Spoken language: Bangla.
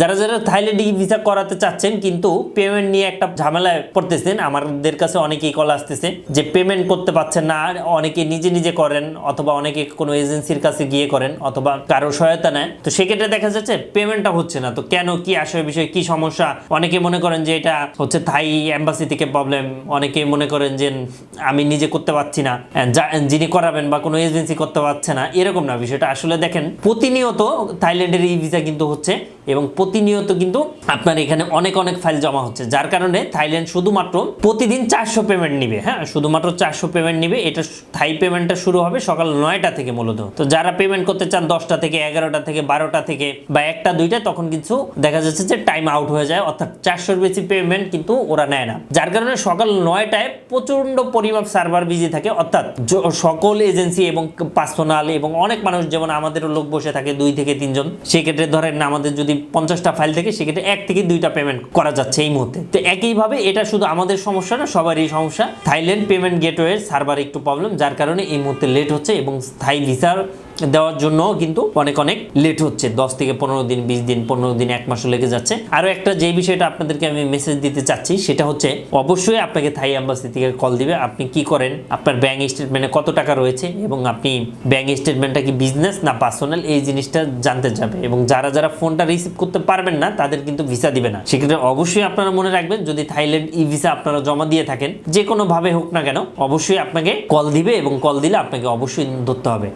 যারা যারা থাইল্যান্ডে ভিসা করাতে চাচ্ছেন কিন্তু পেমেন্ট নিয়ে একটা ঝামেলায় পড়তেছেন, আমাদের কাছে অনেকেই কল আসতেছে যে পেমেন্ট করতে পারছেন না, আর অনেকে নিজে নিজে করেন অথবা অনেকে কোনো এজেন্সির কাছে গিয়ে করেন অথবা কারও সহায়তা নেয়। তো সেক্ষেত্রে দেখা যাচ্ছে পেমেন্টটা হচ্ছে না। তো কেন, কি আসলে বিষয়ে, কি সমস্যা? অনেকে মনে করেন যে এটা হচ্ছে থাই এম্বাসি থেকে প্রবলেম অনেকে মনে করেন যে আমি নিজে করতে পারছি না। যিনি করাবেন বা কোনো এজেন্সি করতে পারছে না, এরকম না বিষয়টা। আসলে দেখেন, প্রতিনিয়ত থাইল্যান্ডের ই ভিসা কিন্তু হচ্ছে এবং প্রতিনিয়ত কিন্তু আপনার এখানে অনেক অনেক ফাইল জমা হচ্ছে। যার কারণে থাইল্যান্ড শুধুমাত্র প্রতিদিন চারশো পেমেন্ট নিবে হ্যাঁ? শুধুমাত্র চারশো পেমেন্ট নিবে। এটা থাই পেমেন্টটা শুরু হবে সকাল নয়টা থেকে মূলত। তো যারা পেমেন্ট করতে চান দশটা থেকে, এগারোটা থেকে, বারোটা থেকে বা একটা, দুইটা, তখন কিছু দেখা যাচ্ছে যে টাইম আউট হয়ে যায়। অর্থাৎ চারশোর বেশি পেমেন্ট কিন্তু ওরা নেয় না। যার কারণে সকাল নয়টায় প্রচণ্ড পরিমাপ সার্ভার বিজি থাকে। অর্থাৎ সকল এজেন্সি এবং পার্সোনাল এবং অনেক মানুষ, যেমন আমাদেরও লোক বসে থাকে, দুই থেকে তিনজন। সেক্ষেত্রে ধরেন আমাদের যদি পঞ্চাশটা ফাইল থেকে সেক্ষেত্রে এক থেকে দুইটা পেমেন্ট করা যাচ্ছে এই মুহূর্তে। তো একইভাবে এটা শুধু আমাদের সমস্যা না, সবারই সমস্যা। থাইল্যান্ড পেমেন্ট গেটওয়ে সার্ভার একটু প্রবলেম যার কারণে এই মুহূর্তে লেট হচ্ছে এবং স্থায়ী ভিসার দেওয়ার জন্য কিন্তু অনেক অনেক লেট হচ্ছে। দশ থেকে পনেরো দিন, বিশ দিন, পনেরো দিন, এক মাসও লেগে যাচ্ছে। আরও একটা যে বিষয়টা আপনাদেরকে আমি মেসেজ দিতে চাচ্ছি, সেটা হচ্ছে অবশ্যই আপনাকে থাই অ্যাম্বাসি থেকে কল দিবে। আপনি কি করেন? আপনার ব্যাংক স্টেটমেন্টে কত টাকা রয়েছে এবং আপনি ব্যাংক স্টেটমেন্টটা কি বিজনেস না পার্সোনাল এই জিনিসটা জানতে যাবে এবং যারা যারা ফোনটা রিসিভ করতে পারবেন না, তাদের কিন্তু ভিসা দিবে না। সেক্ষেত্রে অবশ্যই আপনারা মনে রাখবেন, যদি থাইল্যান্ড ই ভিসা আপনারা জমা দিয়ে থাকেন যে কোনোভাবে হোক না কেন, অবশ্যই আপনাকে কল দিবে এবং কল দিলে আপনাকে অবশ্যই ধরতে হবে।